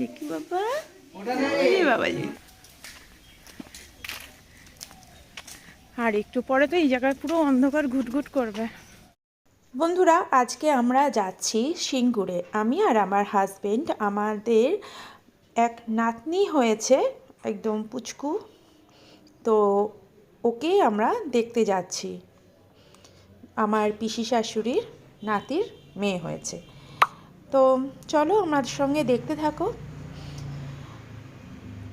দেখি বাবা। এই আর একটু পরে তো এই জায়গায় পুরো অন্ধকার ঘুটঘুট করবে। বন্ধুরা আজকে আমরা যাচ্ছি সিঙ্গুরে। আমি আর আমার হাজবেন্ড আমাদের এক নাতনি হয়েছে একদম পুচকু। তো ওকে আমরা দেখতে যাচ্ছি। আমার পিসি শাশুড়ির নাতির মেয়ে হয়েছে। তো চলো আমার সঙ্গে দেখতে থাকো।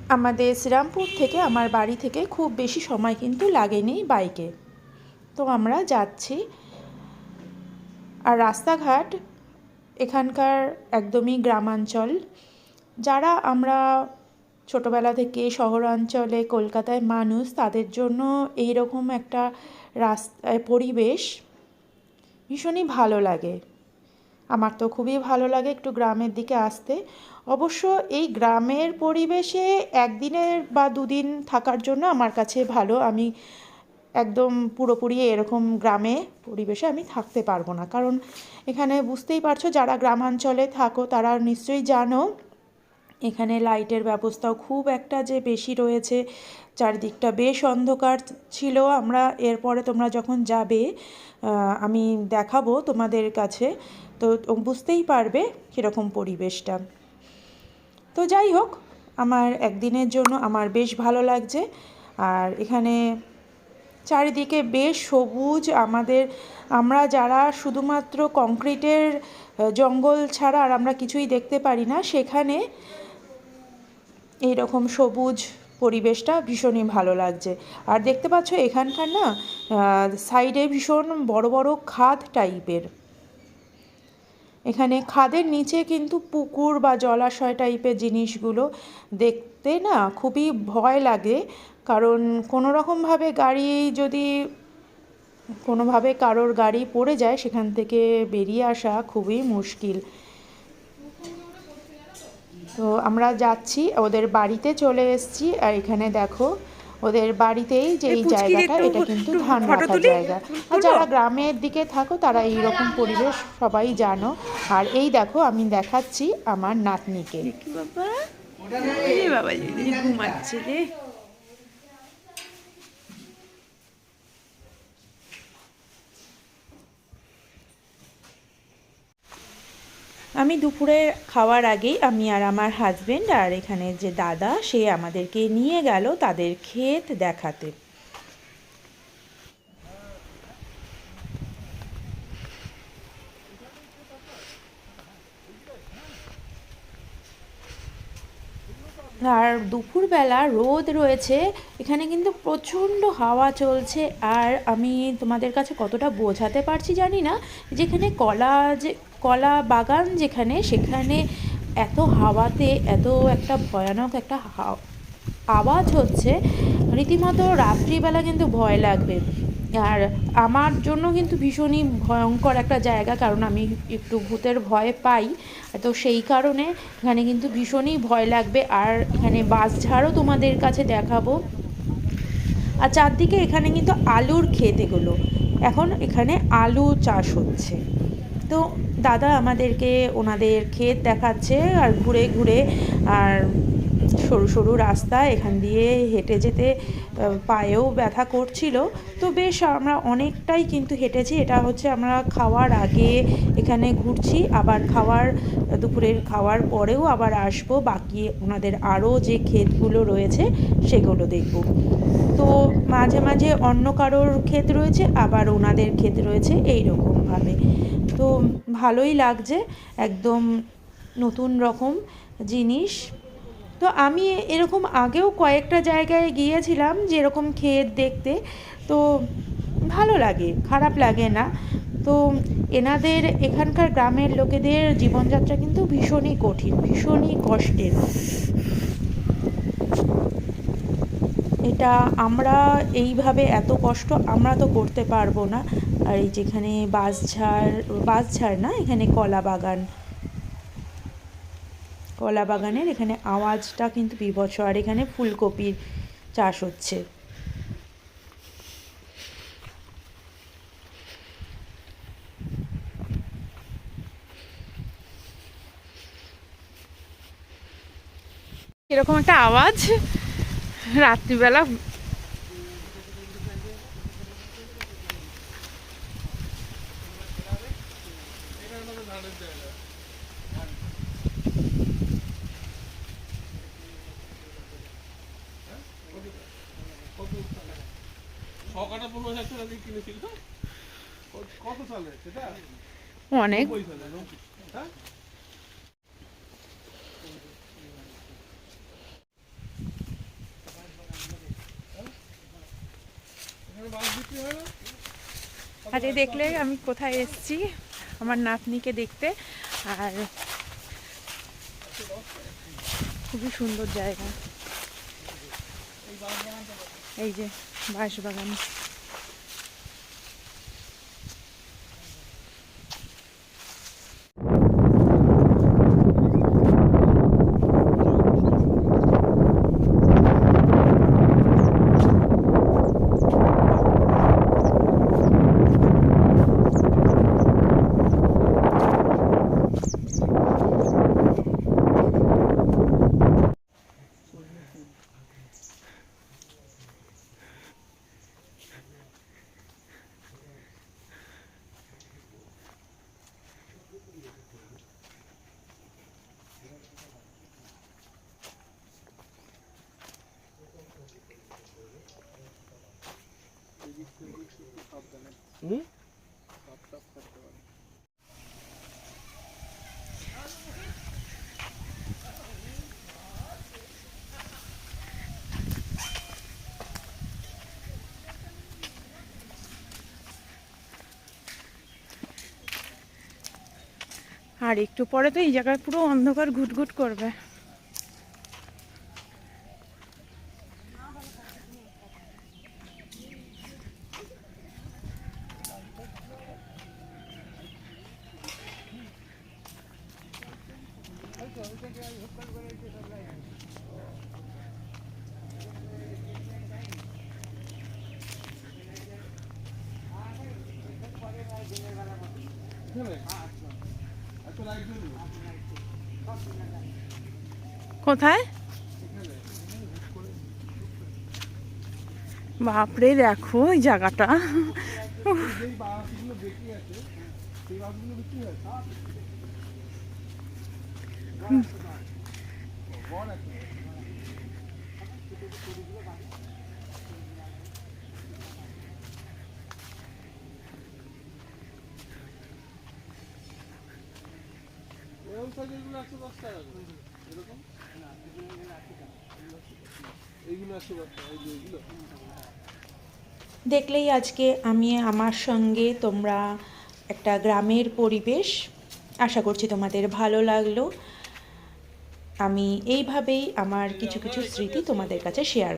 আমাদের শ্রীরামপুর থেকে, আমার বাড়ি থেকে খুব বেশি সময় কিন্তু লাগেনি বাইকে। তো আমরা যাচ্ছি। আর রাস্তাঘাট এখানকার একদমই গ্রামাঞ্চল। যারা আমরা ছোটোবেলা থেকে শহরাঞ্চলে, কলকাতায় মানুষ, তাদের জন্য এই রকম একটা রাস্তায় পরিবেশ ভীষণই ভালো লাগে। আমার তো খুবই ভালো লাগে একটু গ্রামের দিকে আসতে। অবশ্য এই গ্রামের পরিবেশে একদিনের বা দুদিন থাকার জন্য আমার কাছে ভালো। আমি একদম পুরোপুরি এরকম গ্রামে, পরিবেশে আমি থাকতে পারব না। কারণ এখানে বুঝতেই পারছ, যারা গ্রামাঞ্চলে থাকো তারা নিশ্চয়ই জানো, এখানে লাইটের ব্যবস্থাও খুব একটা যে বেশি রয়েছে। চারিদিকটা বেশ অন্ধকার ছিল। আমরা এরপরে তোমরা যখন যাবে আমি দেখাবো তোমাদের কাছে। তো বুঝতেই পারবে কীরকম পরিবেশটা। তো যাই হোক, আমার একদিনের জন্য আমার বেশ ভালো লাগছে। আর এখানে চারিদিকে বেশ সবুজ আমাদের, আমরা যারা শুধুমাত্র কংক্রিটের জঙ্গল ছাড়া আর আমরা কিছুই দেখতে পারি না, সেখানে এইরকম সবুজ পরিবেশটা ভীষণই ভালো লাগছে। আর দেখতে পাচ্ছ এখানকার না সাইডে ভীষণ বড় বড় খাদ টাইপের এখানে খাদের নিচে কিন্তু পুকুর বা জলাশয় টাইপের জিনিসগুলো দেখতে না খুবই ভয় লাগে। কারণ কোনো রকমভাবে গাড়ি যদি কোনোভাবে কারোর গাড়ি পড়ে যায়, সেখান থেকে বেরিয়ে আসা খুবই মুশকিল। তো আমরা যাচ্ছি, ওদের বাড়িতে চলে এসেছি, আর এখানে দেখো ওদের বাড়িতেই যে এই জায়গাটা এটা কিন্তু ধান রাখার জায়গা। আর যারা গ্রামের দিকে থাকো তারা এই রকম পরিবেশ সবাই জানো। আর এই দেখো আমি দেখাচ্ছি আমার নাতনিকে। বাবা? বাবা ঘুমাচ্ছে রে। আমি দুপুরে খাওয়ার আগেই আমি আর আমার হাজবেন্ড আর এখানে যে দাদা, সে আমাদেরকে নিয়ে গেল তাদের ক্ষেত দেখাতে। আর দুপুরবেলা রোদ রয়েছে, এখানে কিন্তু প্রচণ্ড হাওয়া চলছে। আর আমি তোমাদের কাছে কতটা বোঝাতে পারছি জানি না, যেখানে কলা যে কলা বাগান যেখানে, সেখানে এত হাওয়াতে, এত একটা ভয়ানক একটা আওয়াজ হচ্ছে, রীতিমতো রাত্রিবেলা কিন্তু ভয় লাগবে। আর আমার জন্য কিন্তু ভীষণই ভয়ঙ্কর একটা জায়গা, কারণ আমি একটু ভূতের ভয় পাই। তো সেই কারণে এখানে কিন্তু ভীষণই ভয় লাগবে। আর এখানে বাঁশঝাড়ও তোমাদের কাছে দেখাবো। আর চারদিকে এখানে কিন্তু আলুর ক্ষেত এগুলো। এখন এখানে আলু চাষ হচ্ছে। তো দাদা আমাদেরকে ওনাদের ক্ষেত দেখাচ্ছে আর ঘুরে ঘুরে আর সরু সরু রাস্তা এখান দিয়ে হেঁটে যেতে পায়েও ব্যথা করছিল। তো বেশ আমরা অনেকটাই কিন্তু হেঁটেছি। এটা হচ্ছে আমরা খাওয়ার আগে এখানে ঘুরছি। আবার খাওয়ার, দুপুরের খাওয়ার পরেও আবার আসব। বাকি ওনাদের আরও যে ক্ষেতগুলো রয়েছে সেগুলো দেখব। তো মাঝে মাঝে অন্য কারোর ক্ষেত রয়েছে, আবার ওনাদের ক্ষেত রয়েছে। এই রকমভাবে তো ভালোই লাগছে, একদম নতুন রকম জিনিস। তো আমি এরকম আগেও কয়েকটা জায়গায় গিয়েছিলাম যেরকম ক্ষেত দেখতে, তো ভালো লাগে, খারাপ লাগে না। তো এনাদের এখানকার গ্রামের লোকেদের জীবনযাত্রা কিন্তু ভীষণই কঠিন, ভীষণই কষ্টের। এটা আমরা এইভাবে এত কষ্ট আমরা তো করতে পারব না। আর এই যেখানে বাঁশঝাড় বাঁশঝাড় না, এখানে কলা বাগান। কলা বাগানের এখানে আওয়াজটা কিন্তু বিভৎস, আর এখানে ফুলকপির চাষ হচ্ছে। এরকম একটা আওয়াজ রাত্রিবেলা অনেক। না আরে দেখলে আমি কোথায় এসেছি? আমার নাতনিকে দেখতে। আর খুবই সুন্দর জায়গা। এই যে বাঁশবাগান হুম আর একটু পরে তো এই জায়গায় পুরো অন্ধকার ঘুটঘুট করবে এখানে একটা লাইট জ্বলবে কোথায়? বাপরে দেখো এই জায়গাটা। যেই দেখলেই আজকে আমি আমার সঙ্গে তোমরা একটা গ্রামের পরিবেশ। আশা করছি তোমাদের ভালো লাগল। আমি এইভাবেই আমার কিছু কিছু স্মৃতি তোমাদের কাছে শেয়ার